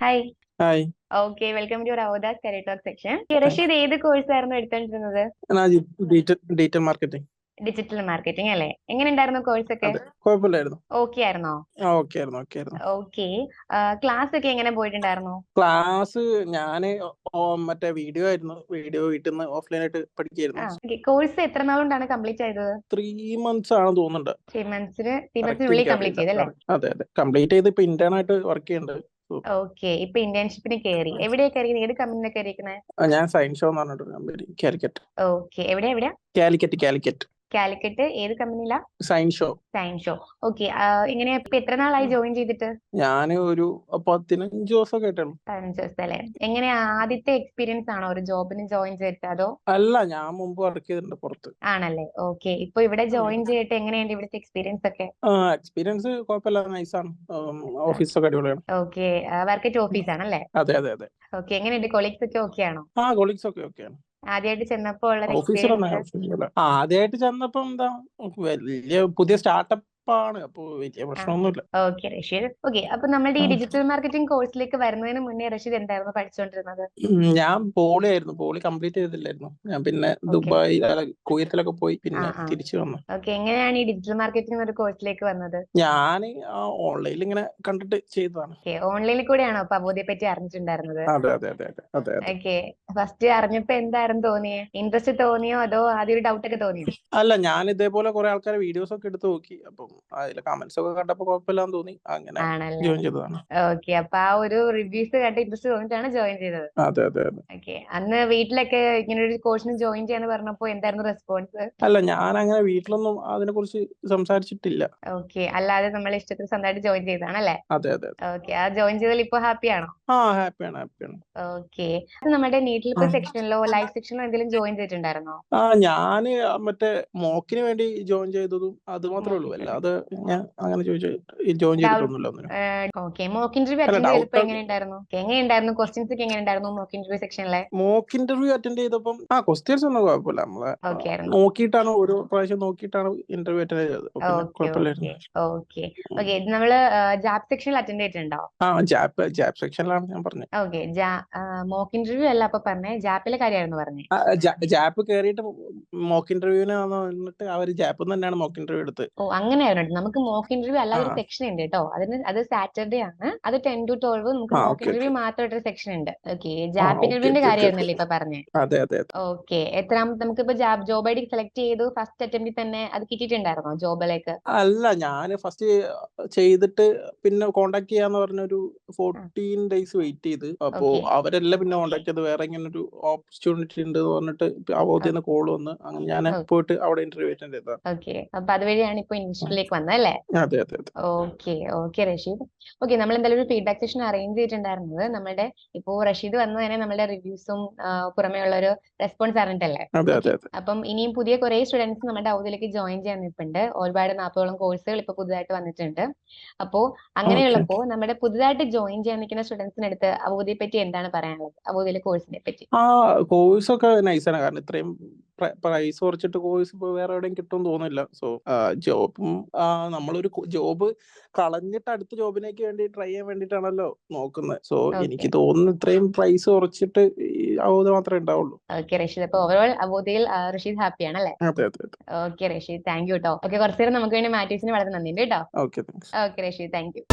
Hi hi okay welcome to Ravadas career talk section Rasheed ഏത് course ആയിരുന്നു എടുത്തോണ്ടിരുന്നത് ഞാൻ digital marketing digital marketing അല്ലേ? എങ്ങനെ ഉണ്ടായിരുന്നു കോഴ്സ് ഒക്കെ കുഴപ്പമില്ലായിരുന്നു. ഓക്കെ ആയിരുന്നോ? ഓക്കെ ആയിരുന്നു ഓക്കെ ആയിരുന്നു. ഓക്കെ ക്ലാസ് ഒക്കെ എങ്ങനെ പോയിട്ടുണ്ടായിരുന്നു? ക്ലാസ് ഞാൻ ഓ- മറ്റേ വീഡിയോ ആയിരുന്നു. വീഡിയോ വീട്ടിൽ നിന്ന് ഓഫ്ലൈൻ ആയിട്ട് പഠിക്കായിരുന്നു കോഴ്സ് എത്ര നാളുകൊണ്ടാണ് കംപ്ലീറ്റ് ചെയ്തത് ത്രീ മന്ത്സ് ആണ് തോന്നുന്നുണ്ട്. ത്രീ മന്ത്സിന് ത്രീ മന്ത്സിനുള്ളിൽ കംപ്ലീറ്റ് ചെയ്തല്ലേ? അതെ അതെ. കംപ്ലീറ്റ് ചെയ്ത് ഇപ്പൊ ഇന്റേൺ ആയിട്ട് വർക്ക് ചെയ്യുന്നുണ്ട്. ഓക്കെ ഇപ്പൊ ഇന്റേൺഷിപ്പിന് കയറി എവിടെയാ കയറിയത് ഏത് കമ്പനിയിലാണ് കയറിയിരിക്കുന്നത് ഞാൻ സയൻസ് ഷോ എന്ന് പറഞ്ഞിട്ട് കമ്പനി കാലിക്കറ്റ്. ഓക്കെ എവിടെയാ എവിടെയാ? കാലിക്കറ്റ് കാലിക്കറ്റ്. കാലിക്കറ്റ് ഏത് കമ്പനിയിലാ? Science show. Science show. Okay ഇങ്ങനെ ഇപ്പൊ എത്ര നാളായി ജോയിൻ ചെയ്തിട്ട്? ഞാൻ ഒരു പതിനഞ്ച് ദിവസം കേട്ടുള്ളൂ പതിനഞ്ച് ദിവസത്തെ അല്ലേ? എങ്ങനെയാ ആദ്യത്തെ എക്സ്പീരിയൻസ് ആണോ ഒരു ജോബിന് ജോയിൻ ചെയ്തിട്ട് അതോ? അല്ല ഞാൻ മുമ്പ് വർക്ക് ചെയ്തിട്ടുണ്ട് പുറത്ത്. ആണല്ലേ? ഓക്കെ ഇപ്പൊ ഇവിടെ ജോയിൻ ചെയ്തിട്ട് എങ്ങനെയുണ്ട് ഇവിടുത്തെ എക്സ്പീരിയൻസ് ഒക്കെ? എക്സ്പീരിയൻസ് കുഴപ്പമില്ല നൈസാണ് ഓഫീസൊക്കെ അടിപൊളിയാണ്. ഓക്കെ വർക്കറ്റ് ഓഫീസ് ആണല്ലേ? അതെ അതെ അതെ. ഓക്കെ എങ്ങനെയുണ്ട്? കൊളീഗ്സ് ഒക്കെ ഓക്കെ ആണോ? ആ കൊളീഗ്സ് ഒക്കെ ഓക്കെയാണ് ആദ്യമായിട്ട് ചെന്നപ്പോ ഉള്ള ആദ്യമായിട്ട് ചെന്നപ്പോ എന്താ വലിയ പുതിയ സ്റ്റാർട്ടപ്പ് ആണ് അപ്പോൾ വലിയ പ്രശ്നമൊന്നുമില്ല. ഓക്കെ റഷീദ്. ഓക്കെ അപ്പൊ നമ്മളുടെ ഈ ഡിജിറ്റൽ മാർക്കറ്റിംഗ് കോഴ്സിലേക്ക് വരുന്നതിന് മുന്നേ റഷീദ് എന്തായിരുന്നു പഠിച്ചുകൊണ്ടിരുന്നത് ഞാൻ പോളി ആയിരുന്നു പോളി കംപ്ലീറ്റ് ചെയ്തില്ലായിരുന്നു. ഞാൻ പിന്നെ ദുബായ് കുയത്തിലൊക്കെ കുവൈത്തിലൊക്കെ പോയി പിന്നെ. തിരിച്ചു വന്നു. ഓക്കെ എങ്ങനെയാണ് ഈ ഡിജിറ്റൽ മാർക്കറ്റിംഗ് ഒരു കോഴ്സിലേക്ക് വന്നത്? ഞാൻ ഓൺലൈനിൽ ഇങ്ങനെ കണ്ടിട്ട് ചെയ്തതാണ്. ഓൺലൈനിൽ കൂടെയാണോ അപ്പൊ അബോധയെ പറ്റി അറിഞ്ഞിട്ടുണ്ടായിരുന്നത്? ഓക്കെ ഫസ്റ്റ് അറിഞ്ഞപ്പോ എന്തായിരുന്നു തോന്നിയേ? ഇൻട്രസ്റ്റ് തോന്നിയോ? അതോ ആദ്യം ഒരു ഡൗട്ട് ഒക്കെ തോന്നിയോ? അല്ല ഞാൻ ഇതേപോലെ കുറെ ആൾക്കാരെ വീഡിയോസ് ഒക്കെ എടുത്ത് നോക്കി. അപ്പം അതിലെ കമന്റ്സ് ഒക്കെ കണ്ടപ്പോ കുഴപ്പമില്ലാന്ന് തോന്നി. അങ്ങനെ ജോയിൻ ചെയ്തതാണ്. ഓക്കെ അപ്പൊ ആ ഒരു റിവ്യൂസ് കണ്ട് ഇൻട്രസ്റ്റ് തോന്നിട്ടാണ് ജോയിൻ ചെയ്തത്. അതെ അതെ അതെ. ഓക്കെ അന്ന് വീട്ടിലൊക്കെ ഇങ്ങനെ ഒരു കോഴ്സിന് ജോയിൻ ചെയ്യാന്ന് പറഞ്ഞപ്പോ എന്തായിരുന്നു റെസ്പോൺസ് അല്ല ഞാൻ അങ്ങനെ വീട്ടിലൊന്നും അതിനെ കുറിച്ച് സംസാരിച്ചിട്ടില്ല. ഓക്കെ അല്ലാതെ നമ്മൾ ഇഷ്ടത്തിന് സ്വന്തമായിട്ട് ജോയിൻ ചെയ്താണല്ലേ അതെ അതെ അതെ. ഓക്കെ ആ ജോയിൻ ചെയ്തതിൽ ഇപ്പൊ ഹാപ്പി ആണോ? ആ ഹാപ്പിയാണ് ഹാപ്പിയാണ് ഓക്കെ നമ്മുടെ നീറ്റിലിപ്പോ ഇപ്പൊ സെക്ഷനിലോ ലൈഫ് സെക്ഷനിലോ എന്തെങ്കിലും ജോയിൻ ചെയ്തിട്ടുണ്ടായിരുന്നോ? ആ ഞാൻ മറ്റേ മോക്കിന് വേണ്ടി ജോയിൻ ചെയ്തതും അത് മാത്രമേ ഉള്ളൂ. അല്ലാതെ ഞാൻ അങ്ങനെ ചോദിച്ചു ജോയിൻ ചെയ്തിട്ടൊന്നുമില്ല മോക്ക് ഇന്റർവ്യൂ ക്വസ്റ്റ്യൻസ് ഒക്കെ എങ്ങനെയുണ്ടായിരുന്നു മോക്ക് സെക്ഷനിലെ മോക്ക് ഇന്റർവ്യൂ അറ്റൻഡ് ചെയ്തപ്പം ആ ക്വസ്റ്റ്യൻസ് ഒന്നും കുഴപ്പമില്ല. നമ്മളെ നോക്കിയിട്ടാണ് ഓരോ പ്രാവശ്യം നോക്കിയിട്ടാണ് ഇന്റർവ്യൂ അറ്റൻഡ് ചെയ്തത്. ഓക്കെ നമ്മൾ ജാബ് സെക്ഷനിൽ അറ്റൻഡ് ചെയ്തിട്ടുണ്ടോ? ആ ജാപ്പ് ജാബ് സെക്ഷനിലാണ് ഞാൻ പറഞ്ഞത് ഓക്കെ മോക്ക് ഇന്റർവ്യൂ അല്ല അപ്പൊ പറഞ്ഞേ ജാപ്പിലെ കാര്യമായിരുന്നു പറഞ്ഞത് ജാപ്പ് കയറിയിട്ട് മോക്ക് ഇന്റർവ്യൂവിന് വന്നിട്ട് അവർ ജാപ്പ് തന്നെയാണ് മോക്ക് ഇന്റർവ്യൂ എടുത്ത്. ഓ അങ്ങനെയായിരുന്നു നമുക്ക് മോക്ക് ഇന്റർവ്യൂ അല്ലാതെ ഒരു സെക്ഷൻ ഉണ്ട് കേട്ടോ. അതിന് അത് സാറ്റർഡേ ആണ്. അത് ടെൻ ടു ട്വൽവ് നമുക്ക് മോക്ക് ഇന്റർവ്യൂ. മാത്രമായിട്ടൊരു സെക്ഷൻ ഉണ്ട്. ഓക്കെ ജാബ് ഇന്റർവ്യൂവിന്റെ കാര്യമായിരുന്നല്ലേ. ഇപ്പൊ പറഞ്ഞേ? നമുക്ക് ഓക്കെ എത്രാമത്തെ നമുക്കിപ്പോ job job I D select ചെയ്തു. ഫസ്റ്റ് അറ്റംപ്റ്റിൽ തന്നെ അത് കിട്ടിയിട്ടുണ്ടായിരുന്നോ ജോബിലേക്ക് അല്ല ഞാൻ ഫസ്റ്റ് ചെയ്തിട്ട് പിന്നെ കോണ്ടാക്ട് ചെയ്യാന്ന് പറഞ്ഞൊരു ഫോർട്ടീൻ ഡേയ്സ് വെയിറ്റ് ചെയ്ത്. അപ്പോ. അവരെല്ലാം പിന്നെ കോണ്ടാക്ട് ചെയ്ത്. വേറെ ഇങ്ങനെ ഒരു ഓപ്പർച്യൂണിറ്റി ഉണ്ട് എന്ന് പറഞ്ഞിട്ട് അവധിന്ന് കോൾ വന്ന്. അങ്ങനെ ഞാൻ പോയിട്ട് അവിടെ ഇന്റർവ്യൂ അറ്റൻഡ് ചെയ്തതാ ഓക്കെ അപ്പൊ അതുവഴിയാണ് ഇപ്പൊ ഇൻസ്റ്റിറ്റ്യൂട്ടിലേക്ക് വന്നത് അല്ലേ? Okay okay Rasheed. ഓക്കെ നമ്മൾ എന്തായാലും ഒരു ഫീഡ്ബാക്ക് സെഷൻ അറേഞ്ച് ചെയ്തിട്ടുണ്ടായിരുന്നത്. നമ്മുടെ ഇപ്പോ റഷീദ് വന്നു തന്നെ നമ്മുടെ റിവ്യൂസും പുറമേ ഉള്ള ഒരു റെസ്പോൺസ് അറിഞ്ഞിട്ടല്ലേ? അപ്പം ഇനിയും പുതിയ കുറെ സ്റ്റുഡൻസ് നമ്മുടെ ഔദിലേക്ക് ജോയിൻ ചെയ്യാൻ നിൽപ്പുണ്ട്. ഒരുപാട് നാൽപ്പതോളം കോഴ്സുകൾ ഇപ്പൊ പുതുതായിട്ട് വന്നിട്ടുണ്ട്. അപ്പോ അങ്ങനെയുള്ളപ്പോ നമ്മുടെ പുതുതായിട്ട് ജോയിൻ ചെയ്യാൻ നിൽക്കുന്ന സ്റ്റുഡൻസിന് അടുത്ത് അവധിയെ പറ്റി എന്താണ് പറയാനുള്ളത്? അവധിയിലെ കോഴ്സിനെ പറ്റി ആ കോഴ്സ് ഒക്കെ നൈസാണ്. കാരണം ഇത്രയും പ്രൈസ് കുറച്ചിട്ട് കോഴ്സ് ഇപ്പൊ വേറെ എവിടെയും കിട്ടും തോന്നില്ല സോ ജോബും നമ്മളൊരു ജോബ് കളഞ്ഞിട്ട് അടുത്ത ജോബിനേക്ക് വേണ്ടി ട്രൈ ചെയ്യാൻ വേണ്ടിട്ടാണല്ലോ നോക്കുന്നത് സോ എനിക്ക് തോന്നുന്നു ഇത്രയും പ്രൈസ് കുറച്ചിട്ട് അവധ മാത്രമേ ഉണ്ടാവുള്ളൂ. ഓക്കെ റഷീദ്. അപ്പൊ ഓവറോൾ അവധിയിൽ റഷീദ് ഹാപ്പിയാണ് അല്ലേ അതെ അതെ അതെ. ഓക്കെ റഷീദ്. താങ്ക് യു കേട്ടോ ഓക്കെ കുറച്ചു നേരം നമുക്ക് വേണ്ടി മാറ്റീസിന് വളരെ നന്ദിയുണ്ട് കേട്ടോ ഓക്കെ റഷീദ്. Thank U